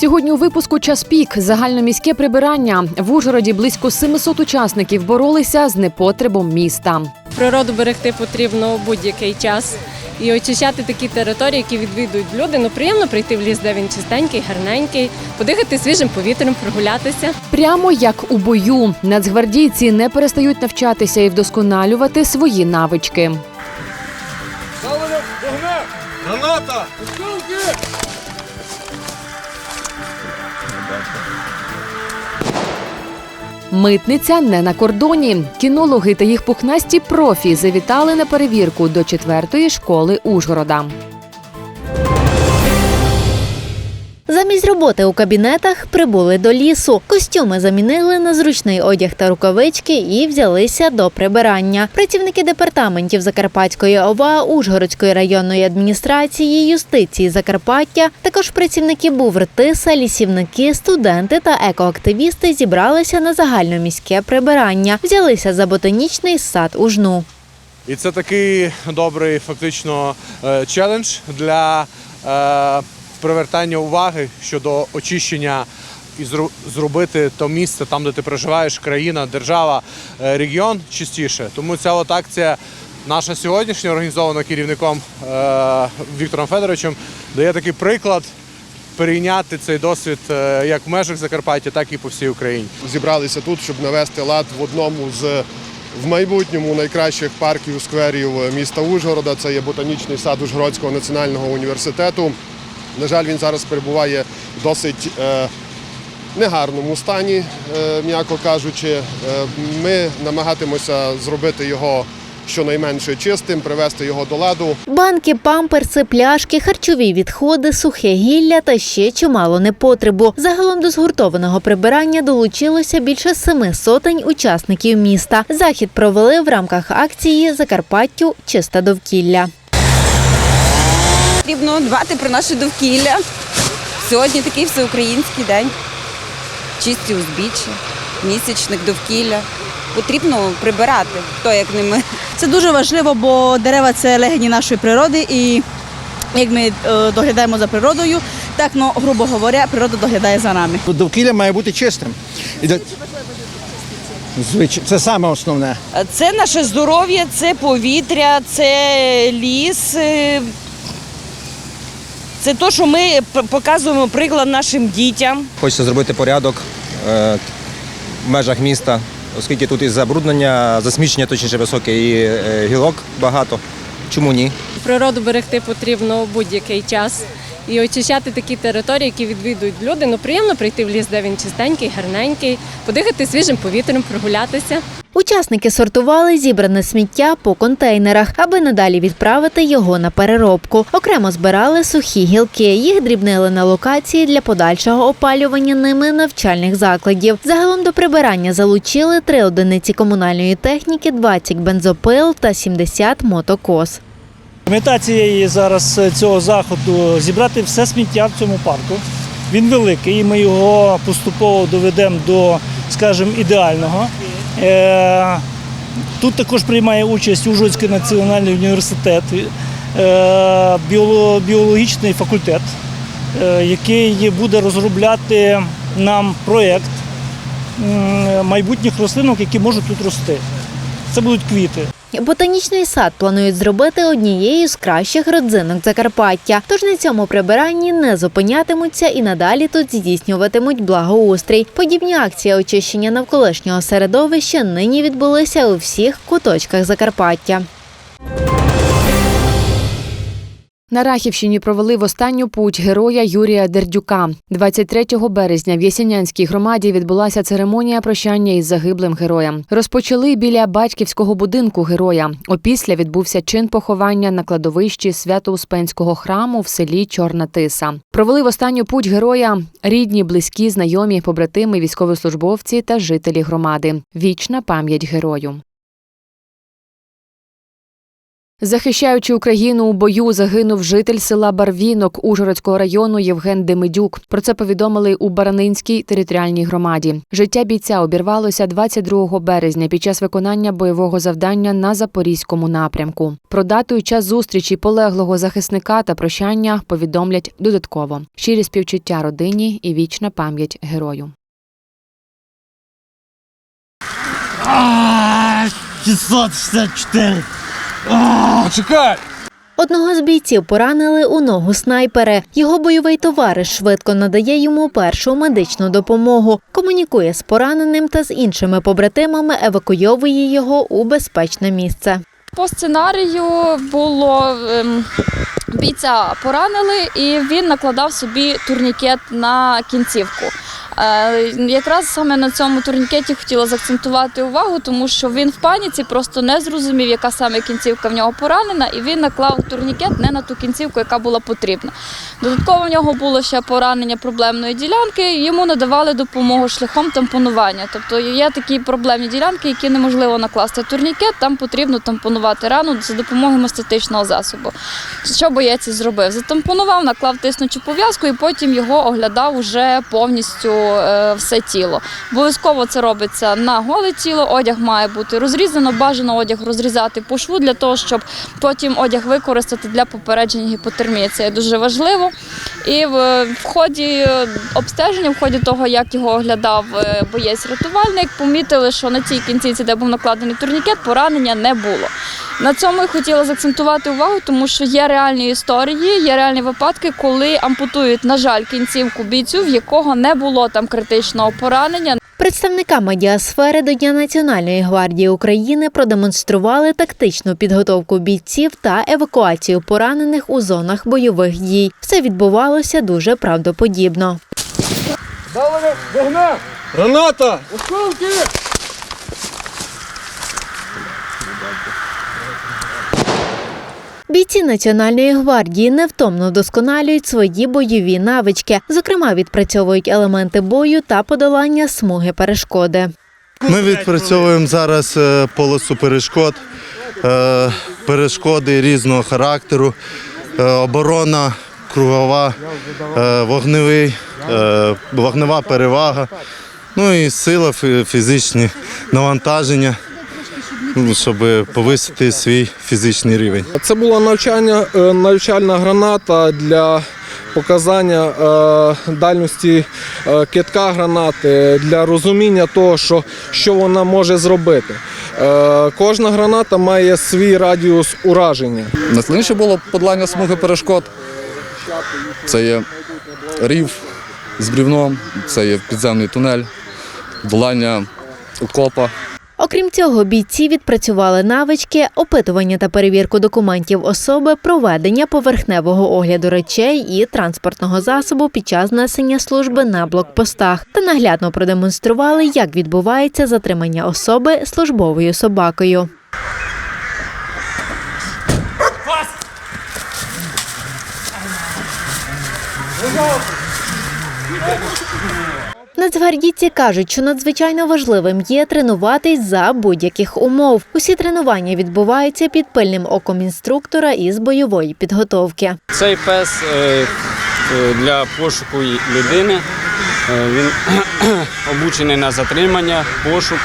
Сьогодні у випуску час пік загальноміське прибирання в Ужгороді близько 700 учасників боролися з непотребом міста. Природу берегти потрібно у будь-який час. І очищати такі території, які відвідують люди. Ну приємно прийти в ліс, де він чистенький, гарненький, подихати свіжим повітрям, прогулятися. Прямо як у бою, нацгвардійці не перестають навчатися і вдосконалювати свої навички. Граната! Митниця не на кордоні. Кінологи та їх пухнасті профі завітали на перевірку до четвертої школи Ужгорода. Замість роботи у кабінетах прибули до лісу. Костюми замінили на зручний одяг та рукавички і взялися до прибирання. Працівники департаментів Закарпатської ОВА, Ужгородської районної адміністрації, юстиції Закарпаття, також працівники БУВРТИСа, лісівники, студенти та екоактивісти зібралися на загальноміське прибирання. Взялися за ботанічний сад у жну. І це такий добрий фактично е, челендж для е, привертання уваги щодо очищення і зробити то місце там, де ти проживаєш, країна, держава, е, регіон чистіше. Тому ця от акція наша сьогоднішня, організована керівником е, Віктором Федоровичем, дає такий приклад. Перейняти цей досвід е, як в межах Закарпаття, так і по всій Україні. зібралися тут, щоб навести лад в одному з в майбутньому найкращих парків скверів міста Ужгорода. Це є ботанічний сад Ужгородського національного університету. На жаль, він зараз перебуває в досить е, негарному стані, е, м'яко кажучи. Е, ми намагатимося зробити його щонайменше чистим, привести його до ладу. Банки, памперси, пляшки, харчові відходи, сухе гілля та ще чимало непотребу. Загалом до згуртованого прибирання долучилося більше семи сотень учасників міста. Захід провели в рамках акції Закарпаттю чисте довкілля. Потрібно дбати про наше довкілля. Сьогодні такий всеукраїнський день. Чисті узбіччя, місячник довкілля. Потрібно прибирати, хто як не ми. Це дуже важливо, бо дерева це легені нашої природи, і як ми е, доглядаємо за природою, так ну, грубо говоря, природа доглядає за нами. Довкілля має бути чистим. Це саме основне. Це наше здоров'я, це повітря, це ліс. Це те, що ми показуємо приклад нашим дітям. Хочеться зробити порядок е, в межах міста, оскільки тут і забруднення, засмічення точніше високе, і е, гілок багато. Чому ні? Природу берегти потрібно у будь-який час. І очищати такі території, які відвідують люди. Ну приємно прийти в ліс, де він чистенький, гарненький, подихати свіжим повітрям, прогулятися. Учасники сортували зібране сміття по контейнерах, аби надалі відправити його на переробку. Окремо збирали сухі гілки. Їх дрібнили на локації для подальшого опалювання ними навчальних закладів. Загалом до прибирання залучили три одиниці комунальної техніки, 20 бензопил та 70 мотокос. Мета цієї зараз е, цього заходу зібрати все сміття в цьому парку. Він великий, і ми його поступово доведемо до, скажімо, ідеального. Е, Тут також приймає участь Ужгородський національний університет, е, біологічний факультет, е, який буде розробляти нам проєкт майбутніх рослинок, які можуть тут рости. Це будуть квіти. Ботанічний сад планують зробити однією з кращих родзинок Закарпаття. Тож на цьому прибиранні не зупинятимуться і надалі тут здійснюватимуть благоустрій. Подібні акції очищення навколишнього середовища нині відбулися у всіх куточках Закарпаття. На Рахівщині провели в останню путь героя Юрія Дердюка. 23 березня в Ясінянській громаді відбулася церемонія прощання із загиблим героєм. Розпочали біля батьківського будинку героя. Опісля відбувся чин поховання на кладовищі Свято-Успенського храму в селі Чорна Тиса. Провели в останню путь героя рідні, близькі, знайомі, побратими, військовослужбовці та жителі громади. Вічна пам'ять герою. Захищаючи Україну у бою, загинув житель села Барвінок Ужгородського району Євген Демидюк. Про це повідомили у Баранинській територіальній громаді. Життя бійця обірвалося 22 березня під час виконання бойового завдання на запорізькому напрямку. Про дату і час зустрічі полеглого захисника та прощання повідомлять додатково. Щирі співчуття родині і вічна пам'ять герою. 664. Почекай! Одного з бійців поранили у ногу снайпери. Його бойовий товариш швидко надає йому першу медичну допомогу, комунікує з пораненим та з іншими побратимами, евакуйовує його у безпечне місце. По сценарію було ем, бійця поранили, і він накладав собі турнікет на кінцівку. Е, якраз саме на цьому турнікеті хотіла заакцентувати увагу, тому що він в паніці просто не зрозумів, яка саме кінцівка в нього поранена, і він наклав турнікет не на ту кінцівку, яка була потрібна. Додатково в нього було ще поранення проблемної ділянки. і Йому надавали допомогу шляхом тампонування. Тобто є такі проблемні ділянки, які неможливо накласти турнікет. Там потрібно тампонувати рану за допомогою мастетичного засобу. Що боєць зробив? Затампонував, наклав тиснучу пов'язку і потім його оглядав уже повністю все тіло. Обов'язково це робиться на голе тіло. Одяг має бути розрізано, бажано одяг розрізати по шву для того, щоб потім одяг використати для попередження гіпотермії. Це дуже важливо. І в, ході е, обстеження, в ході того, як його оглядав е, боєць-рятувальник, помітили, що на цій кінцівці, де був накладений турнікет, поранення не було. На цьому я хотіла заакцентувати увагу, тому що є реальні історії, є реальні випадки, коли ампутують, на жаль, кінцівку бійцю, в якого не було там критичного поранення. Представника медіасфери до Дня Національної гвардії України продемонстрували тактичну підготовку бійців та евакуацію поранених у зонах бойових дій. Все відбувалося дуже правдоподібно. Граната! Бійці Національної гвардії невтомно вдосконалюють свої бойові навички, зокрема відпрацьовують елементи бою та подолання смуги перешкоди. Ми відпрацьовуємо зараз е, полосу перешкод, е, перешкоди різного характеру, е, оборона, кругова, вогневий, вогнева перевага, ну і сила, фізичні навантаження, щоб повисити свій фізичний рівень. Це була навчання, е, навчальна граната для показання е, дальності е, китка гранати, для розуміння того, що, що вона може зробити. Кожна граната має свій радіус ураження. Найскладніше було подолання смуги перешкод. Це є рів з брівном, це є підземний тунель, долання окопа. Окрім цього, бійці відпрацювали навички, опитування та перевірку документів особи, проведення поверхневого огляду речей і транспортного засобу під час несення служби на блокпостах та наглядно продемонстрували, як відбувається затримання особи службовою собакою. Нацгвардійці кажуть, що надзвичайно важливим є тренуватись за будь-яких умов. Усі тренування відбуваються під пильним оком інструктора із бойової підготовки. Цей пес е, е, для пошуку людини. Е, Він обучений на затримання, пошук.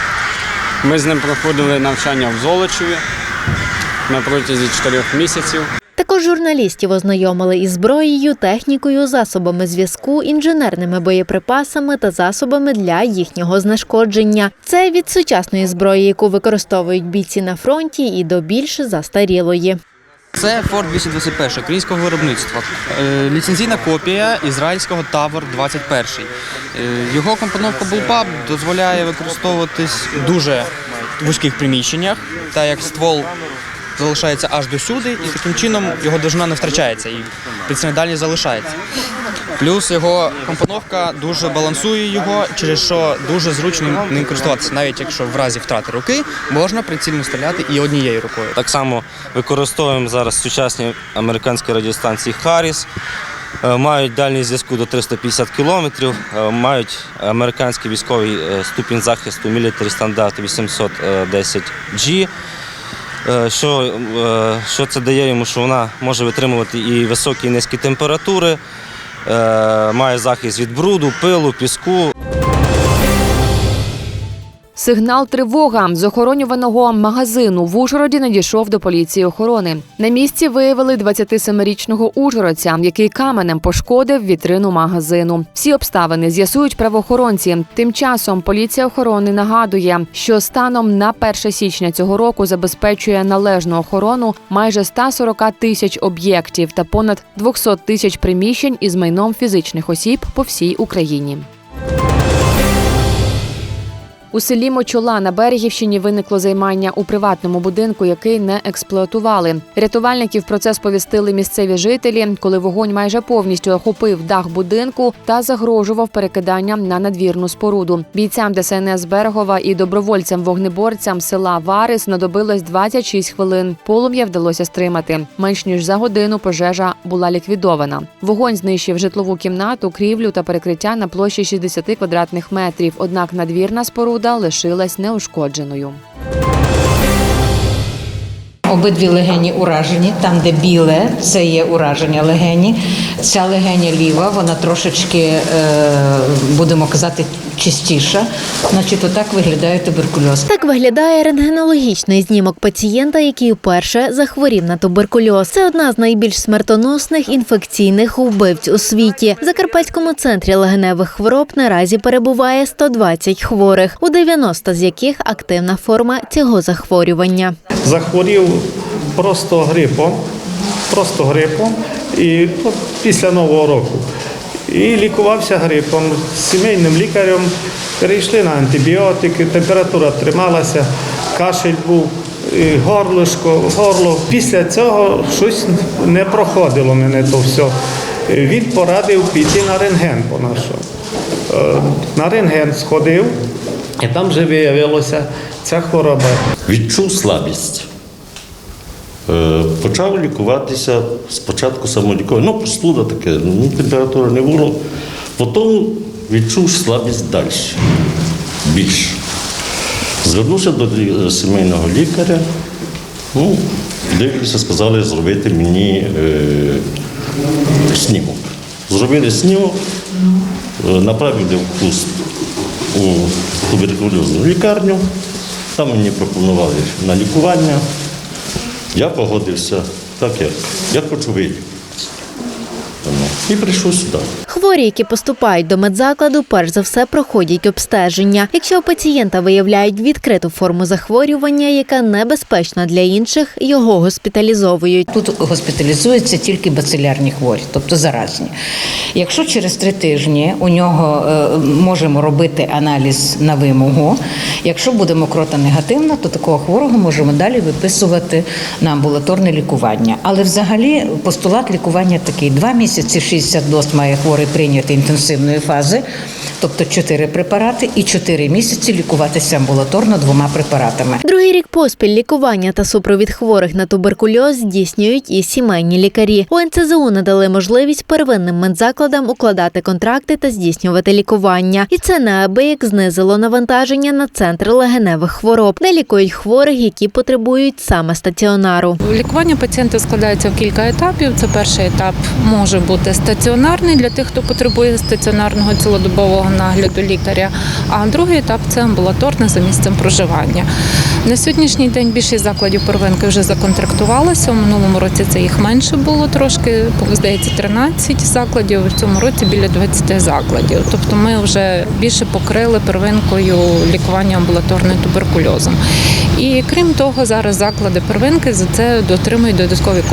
Ми з ним проходили навчання в Золочеві на протязі чотирьох місяців. Також журналістів ознайомили із зброєю, технікою, засобами зв'язку, інженерними боєприпасами та засобами для їхнього знешкодження. Це від сучасної зброї, яку використовують бійці на фронті, і до більш застарілої. Це Ford 221 українського виробництва. Е, Ліцензійна копія ізраїльського Тавр 21. Е, Його компоновка Bullpup дозволяє використовуватись дуже вузьких приміщеннях, так як ствол залишається аж до сюди, і таким чином його довжина не втрачається і прицільна дальність залишається. Плюс його компоновка дуже балансує його, через що дуже зручно ним користуватися. Навіть якщо в разі втрати руки можна прицільно стріляти і однією рукою. Так само використовуємо зараз сучасні американські радіостанції Харріс. Е, Мають дальність зв'язку до 350 кілометрів, е, мають американський військовий е, ступінь захисту Military Standard 810G. Е, Що, е, що це дає йому, що вона може витримувати і високі і низькі температури, е, має захист від бруду, пилу, піску. Сигнал тривога з охоронюваного магазину в Ужгороді надійшов до поліції охорони. На місці виявили 27-річного ужгородця, який каменем пошкодив вітрину магазину. Всі обставини з'ясують правоохоронці. Тим часом поліція охорони нагадує, що станом на 1 січня цього року забезпечує належну охорону майже 140 тисяч об'єктів та понад 200 тисяч приміщень із майном фізичних осіб по всій Україні. У селі Мочула на Берегівщині виникло займання у приватному будинку, який не експлуатували. Рятувальників про це сповістили місцеві жителі, коли вогонь майже повністю охопив дах будинку та загрожував перекиданням на надвірну споруду. Бійцям ДСНС Берегова і добровольцям-вогнеборцям села Вари знадобилось 26 хвилин. Полум'я вдалося стримати. Менш ніж за годину пожежа була ліквідована. Вогонь знищив житлову кімнату, крівлю та перекриття на площі 60 квадратних метрів. Однак надвірна споруда лишилась неушкодженою. Обидві легені уражені. Там, де біле, це є ураження легені. Ця легеня ліва, вона трошечки, е, будемо казати, чистіша. Значить, отак виглядає туберкульоз. Так виглядає рентгенологічний знімок пацієнта, який вперше захворів на туберкульоз. Це одна з найбільш смертоносних інфекційних вбивць у світі. В Закарпатському центрі легеневих хвороб наразі перебуває 120 хворих, у 90 з яких активна форма цього захворювання. Захворів просто грипом, просто грипом і ну, після Нового року. І лікувався грипом сімейним лікарем. Перейшли на антибіотики, температура трималася, кашель був, горлишко, горло. Після цього щось не проходило мене то все. Він порадив піти на рентген по нашому. Е, На рентген сходив, і там вже виявилося ця хвороба. Відчув слабість. Е, Почав лікуватися спочатку самоліковано. Ну, простуда таке, ну, температури не було. Потім відчув слабість далі. Більше. Звернувся до сімейного лікаря. Ну, дивлюся, сказали зробити мені е, снімок. Зробили снімок, е, направили в куст у туберкульозну лікарню. Там мені пропонували на лікування. Я погодився так, як я хочу вийти. І прийшов сюди. Хворі, які поступають до медзакладу, перш за все проходять обстеження. Якщо у пацієнта виявляють відкриту форму захворювання, яка небезпечна для інших, його госпіталізовують. Тут госпіталізуються тільки бацилярні хворі, тобто заразні. Якщо через три тижні у нього е, можемо робити аналіз на вимогу, якщо буде мокрота негативна, то такого хворого можемо далі виписувати на амбулаторне лікування. Але взагалі постулат лікування такий: два місяці 60 доз має хворий прийняти інтенсивної фази, тобто 4 препарати, і 4 місяці лікуватися амбулаторно двома препаратами. Другий рік поспіль лікування та супровід хворих на туберкульоз здійснюють і сімейні лікарі. У НЦЗУ надали можливість первинним медзакладам укладати контракти та здійснювати лікування. І це неабияк знизило навантаження на центр легеневих хвороб, де лікують хворих, які потребують саме стаціонару. Лікування пацієнта складається в кілька етапів. Це перший етап може бути стаціонарний для тих, хто потребує стаціонарного цілодобового нагляду лікаря. А другий етап це амбулаторне за місцем проживання. На сьогоднішній день більшість закладів первинки вже законтрактувалися. У минулому році це їх менше було трошки, здається, 13 закладів. В цьому році біля 20 закладів. Тобто ми вже більше покрили первинкою лікування амбулаторним туберкульозом. І крім того, зараз заклади первинки за це дотримують додаткові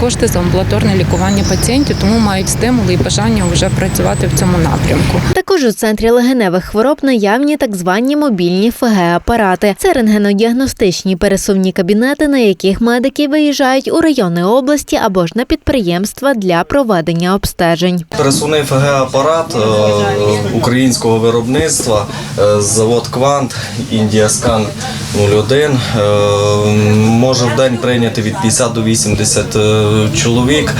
кошти за амбулаторне лікування пацієнтів, тому мають стимули і бажання вже працювати в цьому напрямку. Також у центрі легеневих хвороб наявні так звані мобільні ФГ-апарати. Це рентгенодіагностичні пересувні кабінети, на яких медики виїжджають у райони області або ж на підприємства для проведення обстежень. Пересувний ФГ-апарат е, українського виробництва, е, завод Квант, Індіаскан 01, е, може в день прийняти від 50 до 80 е, чоловік.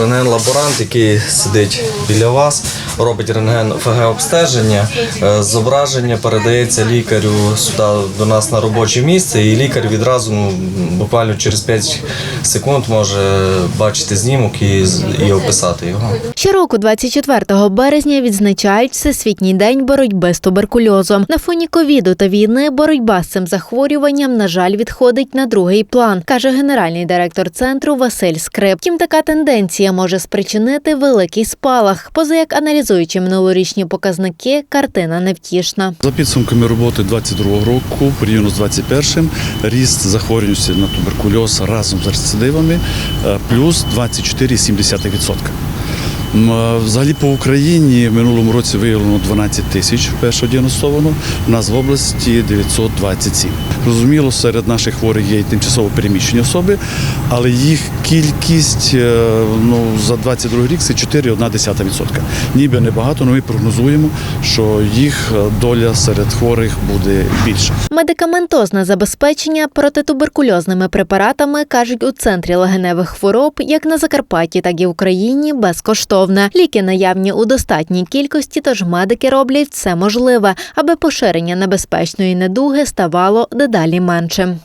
Рентген-лаборант, який сидить біля вас, робить рентген рентген, ФГ-обстеження. Е, Зображення передається лікарю сюди до нас на робоче місце, і лікар відразу ну, буквально через 5 секунд може бачити знімок і, і описати його. Щороку, 24 березня, відзначають Всесвітній день боротьби з туберкульозом. На фоні ковіду та війни боротьба з цим захворюванням, на жаль, відходить на другий план, каже генеральний директор центру Василь Скрип. Втім, така тенденція може спричинити великий спалах. Поза як аналізуючи минулорічні показники, картина невтішна. За підсумками роботи 2022 року, порівняно з 2021, ріст захворюваності на туберкульоз разом з рецидивами е, плюс 24,7%. М, е, Взагалі по Україні в минулому році виявлено 12 тисяч вперше діагностовано, у нас в області 927. Розуміло, серед наших хворих є і тимчасово переміщені особи, але їх кількість е, ну, за 22 рік це 4,1%. Ніби небагато, але ми прогнозуємо, що їх е, доля серед хворих буде більша. Медикаментозне забезпечення протитуберкульозними препаратами кажуть у центрі легеневих хвороб, як на Закарпатті, так і в Україні, безкоштовне. Ліки наявні у достатній кількості, тож медики роблять все можливе, аби поширення небезпечної недуги ставало дедалі меншим.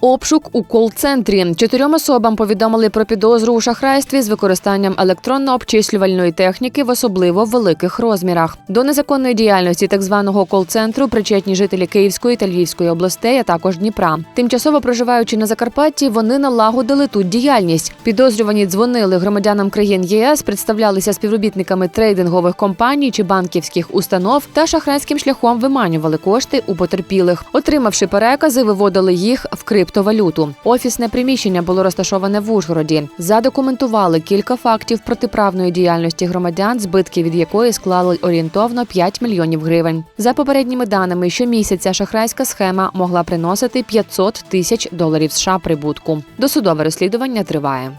Обшук у кол-центрі. Чотирьом особам повідомили про підозру у шахрайстві з використанням електронно-обчислювальної техніки в особливо великих розмірах. До незаконної діяльності так званого кол-центру причетні жителі Київської та Львівської областей, а також Дніпра. Тимчасово проживаючи на Закарпатті, вони налагодили тут діяльність. Підозрювані дзвонили громадянам країн ЄС, представлялися співробітниками трейдингових компаній чи банківських установ та шахрайським шляхом виманювали кошти у потерпілих. Отримавши перекази, виводили їх в криптовалюту. Офісне приміщення було розташоване в Ужгороді. Задокументували кілька фактів протиправної діяльності громадян, збитки від якої склали орієнтовно 5 мільйонів гривень. За попередніми даними, щомісяця шахрайська схема могла приносити 500 тисяч доларів США прибутку. Досудове розслідування триває.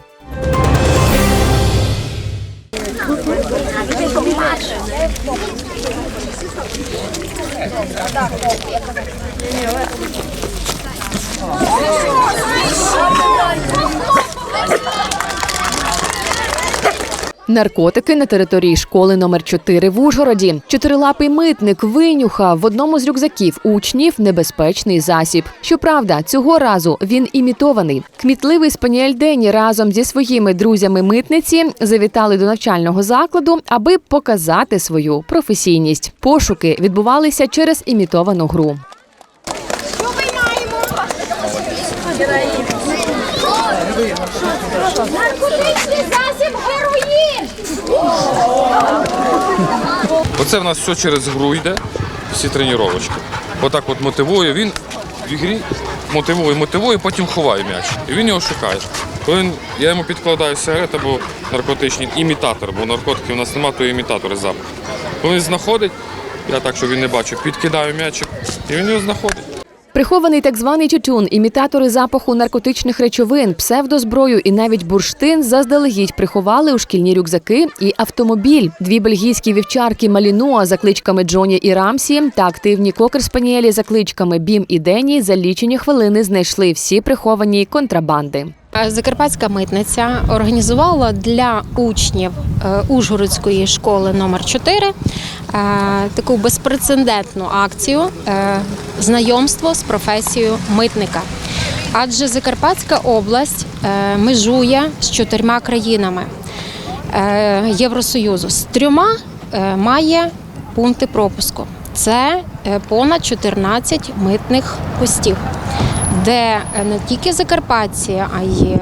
Наркотики на території школи номер 4 в Ужгороді. Чотирилапий митник винюхав в одному з рюкзаків учнів небезпечний засіб. Щоправда, цього разу він імітований. Кмітливий спаніель Дені разом зі своїми друзями митниці завітали до навчального закладу, аби показати свою професійність. Пошуки відбувалися через імітовану гру. Наркотичний засіб героїн! Оце в нас все через гру йде, всі тренувачки. Отак от мотивує, він в ігрі мотивує, мотивує, потім ховає м'яч. І він його шукає. Він- я йому підкладаю сигарет або наркотичний імітатор, бо наркотиків у нас немає, то імітатори запаху. Коли він знаходить, я так, щоб він не бачив, підкидаю м'ячик, і він його знаходить. Прихований так званий тютюн, імітатори запаху наркотичних речовин, псевдозброю і навіть бурштин заздалегідь приховали у шкільні рюкзаки і автомобіль. Дві бельгійські вівчарки Малінуа за кличками Джоні і Рамсі та активні кокер-спаніелі за кличками Бім і Дені за лічені хвилини знайшли всі приховані контрабанди. Закарпатська митниця організувала для учнів е, Ужгородської школи номер 4 е, таку безпрецедентну акцію е, знайомство з професією митника. Адже Закарпатська область е, межує з чотирма країнами е, Євросоюзу. З трьома е, має пункти пропуску. Це е, понад 14 митних постів де е, не тільки закарпатці, а й е,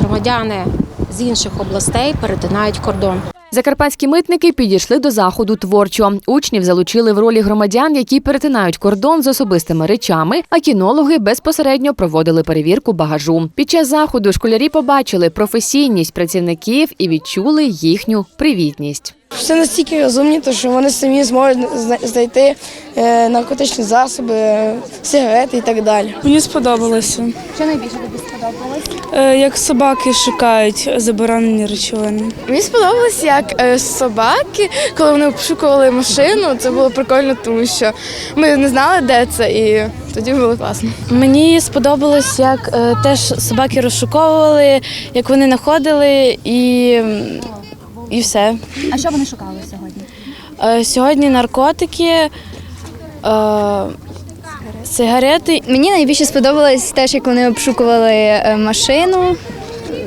громадяни з інших областей перетинають кордон. Закарпатські митники підійшли до заходу творчо. Учнів залучили в ролі громадян, які перетинають кордон з особистими речами, а кінологи безпосередньо проводили перевірку багажу. Під час заходу школярі побачили професійність працівників і відчули їхню привітність. Все настільки розумні, то що вони самі зможуть знайти е, наркотичні засоби, сигарети і так далі. Мені сподобалося. Що найбільше тобі сподобалось? Е, Як собаки шукають заборонені речовини. Мені сподобалось, як е, собаки, коли вони обшукували машину, це було прикольно, тому що ми не знали, де це, і тоді було класно. Мені сподобалось, як теж собаки розшуковували, як вони знаходили і, і все. А що вони шукали сьогодні? Е, Сьогодні наркотики, е, сигарети. Мені найбільше сподобалось теж, як вони обшукували е, машину.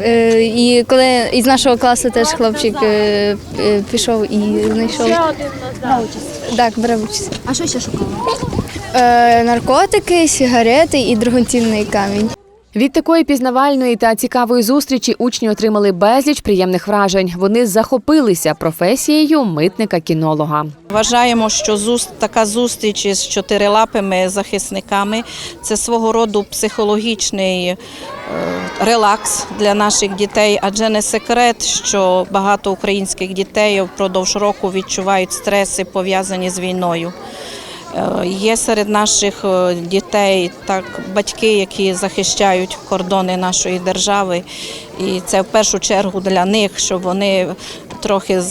Е, І коли із нашого класу теж хлопчик е, е, пішов і знайшов. Брав участь. Так, бере участь. А що ще шукали? Е, Наркотики, сигарети і дорогоцінний камінь. Від такої пізнавальної та цікавої зустрічі учні отримали безліч приємних вражень. Вони захопилися професією митника-кінолога. Вважаємо, що така зустріч із чотирилапими захисниками це свого роду психологічний е, релакс для наших дітей, адже не секрет, що багато українських дітей впродовж року відчувають стреси, пов'язані з війною. Е, Є серед наших е, дітей так батьки, які захищають кордони нашої держави, і це в першу чергу для них, щоб вони трохи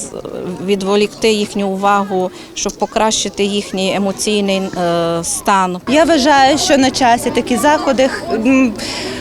відволікти їхню увагу, щоб покращити їхній емоційний е, стан. Я вважаю, що на часі такі заходи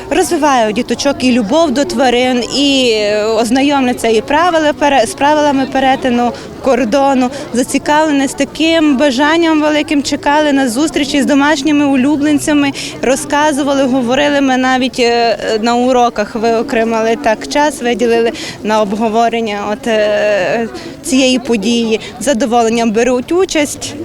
розвивають діточок і любов до тварин, і ознайомляться і правила з правилами перетину кордону, зацікавленість таким бажанням великим чекали на зустрічі з домашніми улюбленцями, розказували, говорили. Ми навіть е, на уроках виокремили так час, виділили на обговорення от е, цієї події. Задоволенням беруть участь,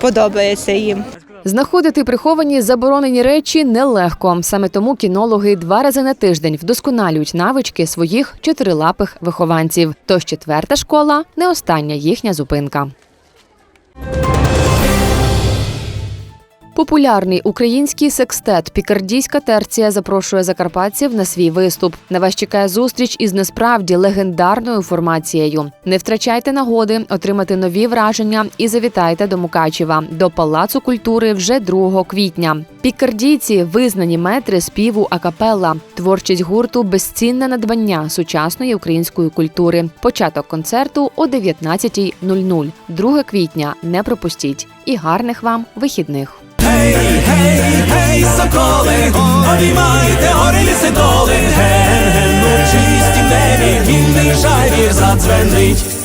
подобається їм. Знаходити приховані заборонені речі нелегко. Саме тому кінологи два рази на тиждень вдосконалюють навички своїх чотирилапих вихованців. Тож четверта школа не остання їхня зупинка. Популярний український секстет Пікардійська терція запрошує закарпатців на свій виступ. На вас чекає зустріч із насправді легендарною формацією. Не втрачайте нагоди отримати нові враження і завітайте до Мукачева до Палацу культури вже 2 квітня. Пікардійці визнані метри співу акапелла. Творчість гурту безцінне надбання сучасної української культури. Початок концерту о 19.00. 2 квітня. Не пропустіть. І гарних вам вихідних. Гей, гей, гей, соколи, обіймайте гори ліси доли, ген, ген, чисті чистім небі, гімн державі задзвенить.